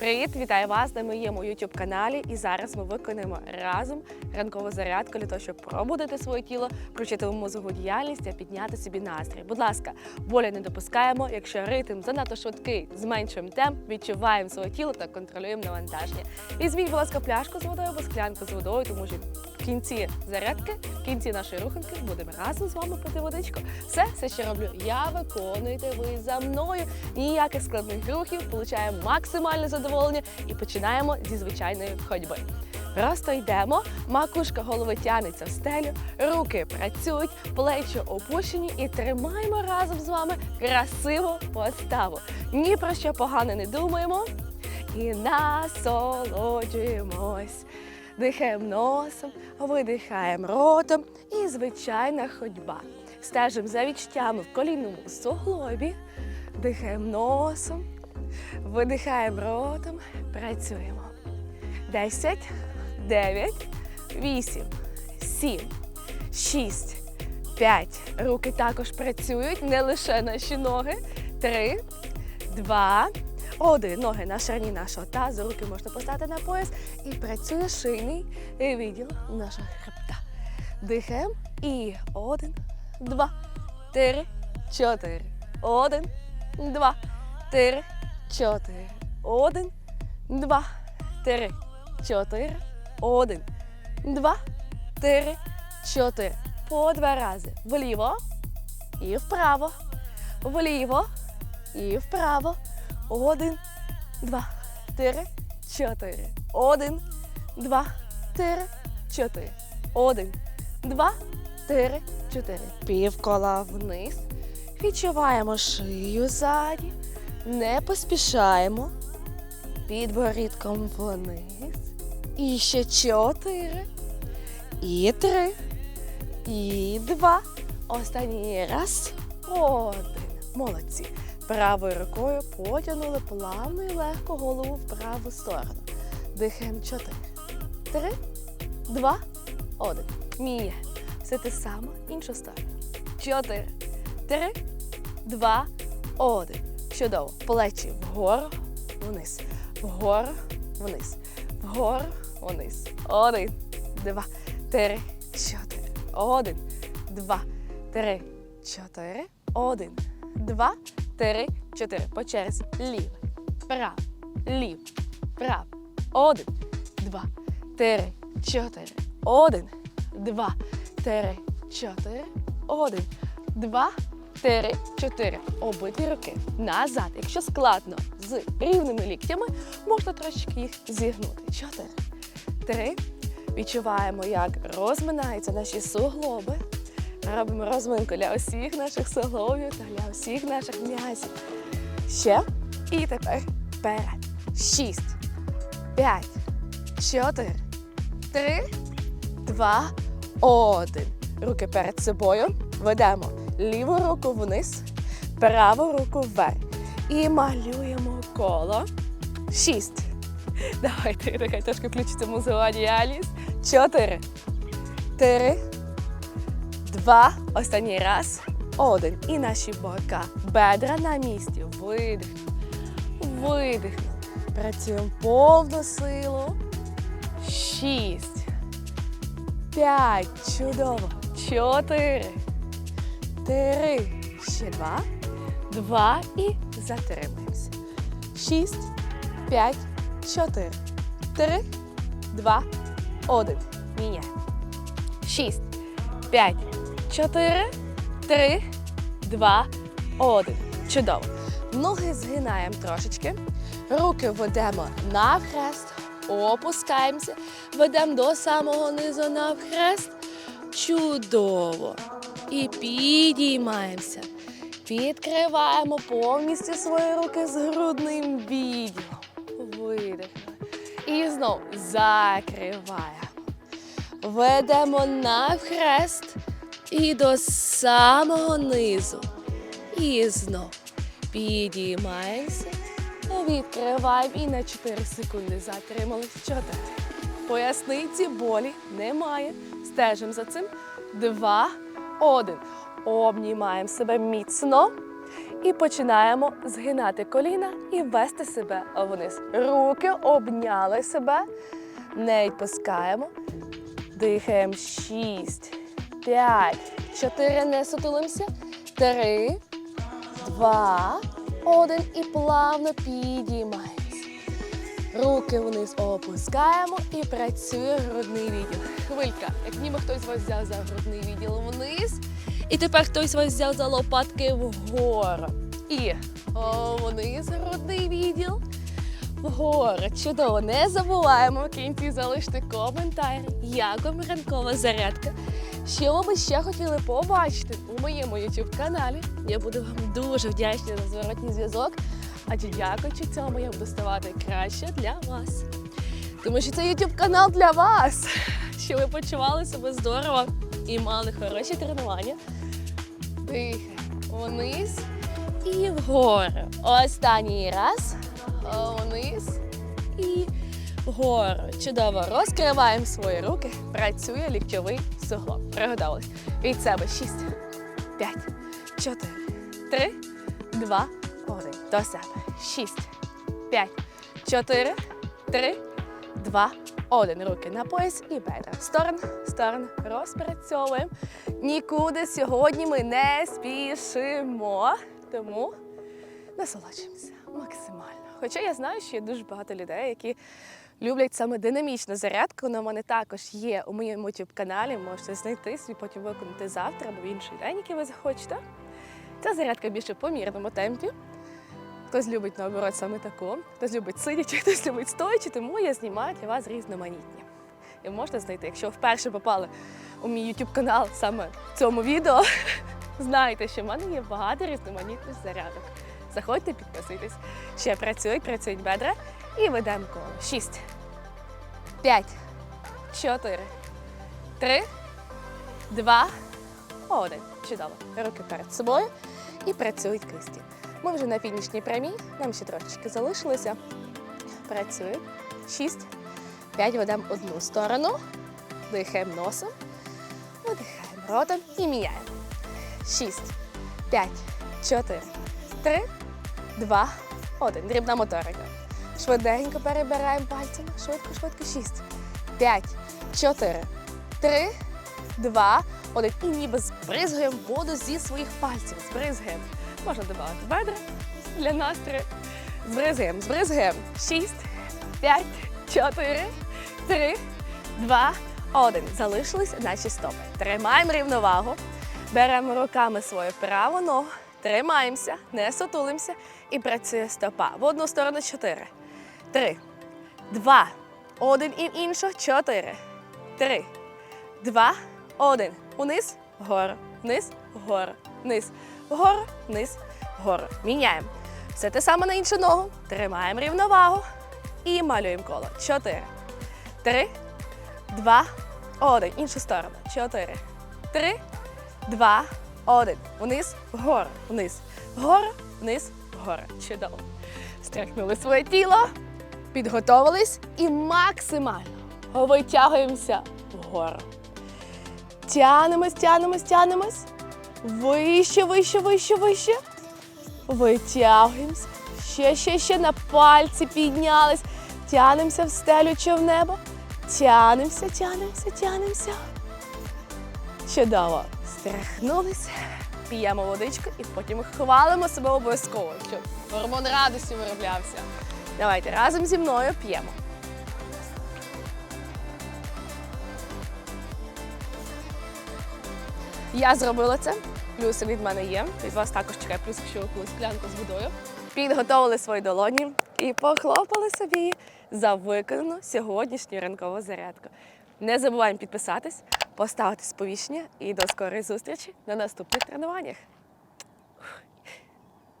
Привіт, вітаю вас на моєму youtube каналі. І зараз ми виконаємо разом ранкову зарядку для того, щоб пробудити своє тіло, включити в мозгову діяльність та підняти собі настрій. Будь ласка, болі не допускаємо. Якщо ритм занадто швидкий, зменшуємо темп, відчуваємо своє тіло та контролюємо навантаження. Візьміть, будь ласка, пляшку з водою або склянку з водою, тому що в кінці зарядки, в кінці нашої руханки будемо разом з вами пити водичку. Все, все, що роблю, я виконуєте ви за мною. Ніяких складних рухів, получаємо максимальне задоволення і починаємо зі звичайної ходьби. Просто йдемо, макушка голови тянеться в стелю, руки працюють, плечі опущені і тримаємо разом з вами красиву поставу. Ні про що погане не думаємо і насолоджуємось. Дихаємо носом, видихаємо ротом і звичайна ходьба. Стежимо за відчуттями в колінному суглобі, дихаємо носом, видихаємо ротом, працюємо. 10, 9, 8, 7, 6, 5. Руки також працюють, не лише наші ноги. 3, 2, 1. Ноги на ширині нашого тазу, руки можна поставити на пояс і працює шийний відділ нашого хребта. Дихаємо і 1, 2, 3, 4. 1, 2, 3, 4. 1, 2, 3, 4. 1, 2, 3, 4. По два рази. Вліво і вправо. Вліво і вправо. Один, два, три, чотири. Один, два, три, чотири. Один, два, три, чотири. Півкола вниз. Відчуваємо шию ззаді. Не поспішаємо. Підборідком вниз. І ще чотири. І три. І два. Останній раз. Один. Молодці. Правою рукою потягнули плавно і легко голову в праву сторону. Дихаємо чотири. Три, два, один. Мія. Все те саме, іншу сторону. Чотири. Три, два, один. Чудово. Плечі вгору, вниз. Вгору, вниз. Вгору, вниз. Один, два, три, чотири. Один, два, три, чотири. Один, два, три, чотири. По черзі. Ліве, право, ліве, право. Один, два, три, чотири. Один, два, три, чотири. Один, два, три, чотири. Обидві руки назад. Якщо складно з рівними ліктями, можна трошечки їх зігнути. Чотири, три. Відчуваємо, як розминаються наші суглоби. Робимо розминку для усіх наших суглобів та для усіх наших м'язів. Ще. І тепер вперед. Шість, п'ять, чотири, три, два, один. Руки перед собою. Ведемо ліву руку вниз, праву руку вверх. І малюємо коло. Шість. Давайте, нехай трошки музеова діяльність. Чотири. Три. Два. Останній раз. Один. І наші бока. Бедра на місці. Видих. Видих. Працюємо повну силу. Шість. П'ять. Чудово. Чотири. Три. Ще два. Два. І затримуємося. Шість. П'ять. Чотири. Три. Два. Один. Міняємо. Шість. П'ять. Чотири. Три. Два. Один. Чудово. Ноги згинаємо трошечки. Руки ведемо навхрест. Опускаємося. Ведемо до самого низу навхрест. Чудово. І підіймаємося. Відкриваємо повністю свої руки з грудним відділом. Видихнули. І знову закриваємо. Ведемо навхрест і до самого низу. І знов підіймаємося, відкриваємо і на 4 секунди затримались. 4. Поясниці болі немає. Стежимо за цим. Два, один. Обнімаємо себе міцно І починаємо згинати коліна і вести себе вниз. Руки обняли себе, не відпускаємо. Дихаємо. Шість, п'ять, чотири, не сутулимося. Три, два, один. І плавно підіймаємось. Руки вниз опускаємо і працює грудний відділ. Хвилька, як ніби хтось вас взяв за грудний відділ вниз. І тепер хтось вас взяв за лопатки вгору. І о, вниз грудний відділ. Вгору. Чудово. Не забуваємо в кінці залишити коментар, як вам ранкова зарядка. Що ви ще хотіли побачити у моєму YouTube каналі? Я буду вам дуже вдячна за зворотній зв'язок. Адже дякуючи цьому я буду ставати краще для вас. Тому що це YouTube канал для вас, щоб ви почували себе здорово і мали хороші тренування. Дихаємо вниз і вгору. Останній раз. Вниз і вгору. Чудово. Розкриваємо свої руки. Працює ліктьовий суглоб. Приготувались. Від себе. Шість, п'ять, чотири, три, два, один. До себе. Шість, п'ять, чотири, три, два, один. Руки на пояс і бедра. Сторон, сторон. Розпрацьовуємо. Нікуди сьогодні ми не спішимо. Тому насолоджуємося максимально. Хоча я знаю, що є дуже багато людей, які люблять саме динамічну зарядку. Вона в мене також є у моєму youtube каналі. Можете знайти собі, потім виконати завтра або в інший день, який ви захочете. Ця зарядка більше в помірному темпі. Хтось любить наоборот саме таку, хтось любить сидячи, хтось любить стоячи, тому я знімаю для вас різноманітні. І можете знайти, якщо вперше попали у мій YouTube канал саме в цьому відео, знайте, що в мене є багато різноманітних зарядок. Заходьте, підписуйтесь. Ще працюють, працюють бедра. І ведемо коло. Шість, п'ять, чотири, три, два, один. Чудово. Руки перед собою і працюють кисті. Ми вже на фінішній прямій, нам ще трошечки залишилося. Працюємо. Шість, п'ять ведемо одну сторону. Дихаємо носом. Видихаємо ротом і міняємо. Шість, п'ять, чотири, три, два, один. Дрібна моторика. Швиденько перебираємо пальцями. Швидко, швидко. Шість, п'ять, чотири, три, два, один. І ніби збризгуємо воду зі своїх пальців. Збризгуємо. Можна додати бедра для настрою. Збризгуємо, збризгуємо. Шість, п'ять, чотири, три, два, один. Залишились наші стопи. Тримаємо рівновагу. Беремо руками свою праву ногу. Тримаємося, не сутулимося і працює стопа. В одну сторону чотири. Три, два, один і в іншу. Чотири. Три, два, один. Униз, вгору, вниз, вгору, вниз, вгору, вниз, вгору. Міняємо. Все те саме на іншу ногу. Тримаємо рівновагу і малюємо коло. Чотири. Три, два, один. Іншу сторону. Чотири. Три, два, один. Вниз, вгору, вниз, вгору, вниз, вгору. Чудово. Стряхнули своє тіло, підготовились і максимально витягуємося вгору. Тянемось, тянемось, тянемось. Вище, вище, вище, вище. Витягуємося. Ще, ще, ще на пальці піднялись. Тянемося в стелю чи в небо. Тянемося, тянемося, тянемося. Чудово. Стряхнулися, п'ємо водичку і потім хвалимо себе обов'язково, щоб гормон радості вироблявся. Давайте разом зі мною п'ємо. Я зробила це. Плюси від мене є. Від вас також чекає плюс, якщо ви склянку з водою. Підготовили свої долоні і похлопали собі за виконану сьогоднішню ранкову зарядку. Не забуваємо підписатись, поставити сповіщення і до скорої зустрічі на наступних тренуваннях.